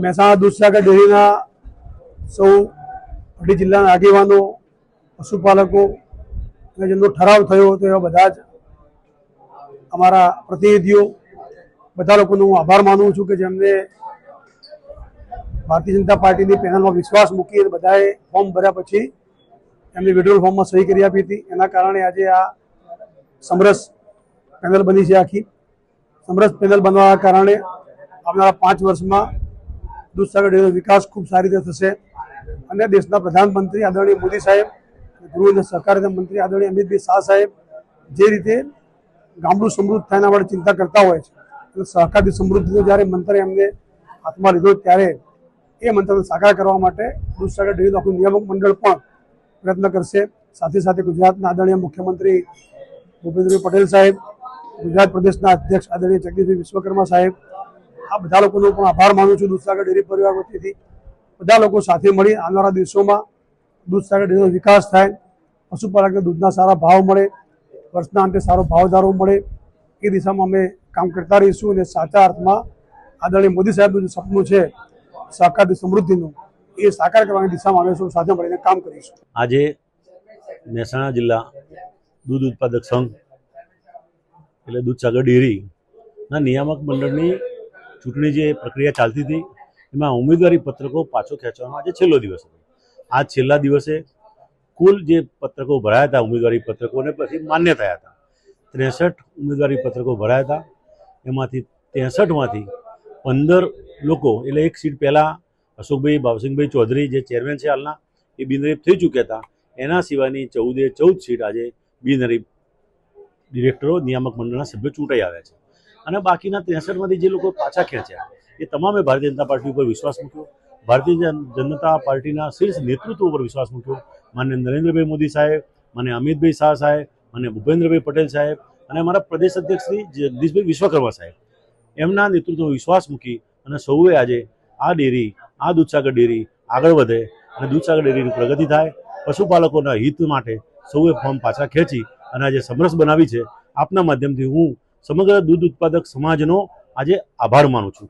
મહેસાણા દૂધસાગર ડેરીના સૌ અઢી જિલ્લાના આગેવાનો પશુપાલકો અને જેમનો ઠરાવ થયો હતો એવા બધા જ અમારા પ્રતિનિધિઓ બધા લોકોનો હું આભાર માનું છું કે જેમને ભારતીય જનતા પાર્ટીની પેનલમાં વિશ્વાસ મૂકી અને બધાએ ફોર્મ ભર્યા પછી એમની વિડ્રોલ ફોર્મમાં સહી કરી આપી હતી એના કારણે આજે આ સમરસ પેનલ બની છે આખી સમરસ પેનલ બનવાના કારણે આવનારા પાંચ વર્ષમાં દૂધસાગર ડેરીનો વિકાસ ખૂબ સારી રીતે થશે. અને દેશના પ્રધાનમંત્રી આદરણીય મોદી સાહેબ, ગૃહ અને સહકારિતા મંત્રી આદરણીય અમિતભાઈ શાહ સાહેબ જે રીતે ગામડું સમૃદ્ધ થાય એના માટે ચિંતા કરતા હોય છે અને સહકારની સમૃદ્ધિનો જ્યારે મંત્ર એમને હાથમાં લીધો ત્યારે એ મંત્રને સાકાર કરવા માટે દૂધસાગર ડેરીનું આખું નિયામક મંડળ પણ પ્રયત્ન કરશે. સાથે સાથે ગુજરાતના આદરણીય મુખ્યમંત્રી ભૂપેન્દ્રભાઈ પટેલ સાહેબ, ગુજરાત પ્રદેશના અધ્યક્ષ આદરણીય જગદીશભાઈ વિશ્વકર્મા સાહેબ આ બધા લોકોનો પણ આભાર માનું છું. દૂધસાગર ડેરી પરિવાર વતીથી બધા લોકો સાથે મળી આવનારા દિવસોમાં દૂધસાગર ડેરીનો વિકાસ થાય, પશુપાલકને દૂધના સારા ભાવ મળે, વર્ષના અંતે સારો ભાવધારો મળે, એ દિશામાં અમે કામ કરતા રહીશું અને સાચા અર્થમાં આદરણીય મોદી સાહેબનું જે સપનું છે સહકારથી સમૃદ્ધિનું, એ સાકાર કરવાની દિશામાં અમે સાથે મળીને કામ કરીશું. આજે મહેસાણા જિલ્લા દૂધ ઉત્પાદક સંઘ, એટલે દૂધસાગર ડેરીના નિયામક મંડળની ચૂંટણી જે પ્રક્રિયા ચાલતી હતી, એમાં ઉમેદવારી પત્રકો પાછો ખેંચવાનો આજે છેલ્લો દિવસ હતો. આ છેલ્લા દિવસે કુલ જે પત્રકો ભરાયા હતા, ઉમેદવારી પત્રકોને પછી માન્ય થયા હતા. ત્રેસઠ ઉમેદવારી પત્રકો ભરાયા હતા. એમાંથી ત્રેસઠમાંથી પંદર લોકો, એટલે એક સીટ પહેલાં અશોકભાઈ ભાવસિંહભાઈ ચૌધરી જે ચેરમેન છે હાલના, એ બિનહરીફ થઈ ચૂક્યા હતા. એના સિવાયની ચૌદે ચૌદ સીટ આજે બિનહરીફ ડિરેક્ટરો, નિયામક મંડળના સભ્યો ચૂંટાઈ આવ્યા છે. અને બાકીના ત્રેસઠમાંથી જે લોકો પાછા ખેંચ્યા, એ તમામે ભારતીય જનતા પાર્ટી ઉપર વિશ્વાસ મૂક્યો. ભારતીય જન- જનતા પાર્ટીના શીર્ષ નેતૃત્વ ઉપર વિશ્વાસ મૂક્યો. માન્ય નરેન્દ્રભાઈ મોદી સાહેબ મને અમિતભાઈ શાહ સાહેબ મને ભૂપેન્દ્રભાઈ પટેલ સાહેબ અને અમારા પ્રદેશ અધ્યક્ષ શ્રી જગદીશભાઈ વિશ્વકર્મા સાહેબ. એમના નેતૃત્વમાં વિશ્વાસ મૂકી અને સૌએ આજે આ ડેરી, આ દૂધસાગર ડેરી આગળ વધે અને દૂધસાગર ડેરીની પ્રગતિ થાય. પશુપાલકોના હિત માટે સૌએ ફોર્મ પાછા ખેંચી અને આજે સમરસ બનાવી છે. આપના માધ્યમથી હું સમગ્ર દૂધ ઉત્પાદક સમાજનો આજે આભાર માનું છું.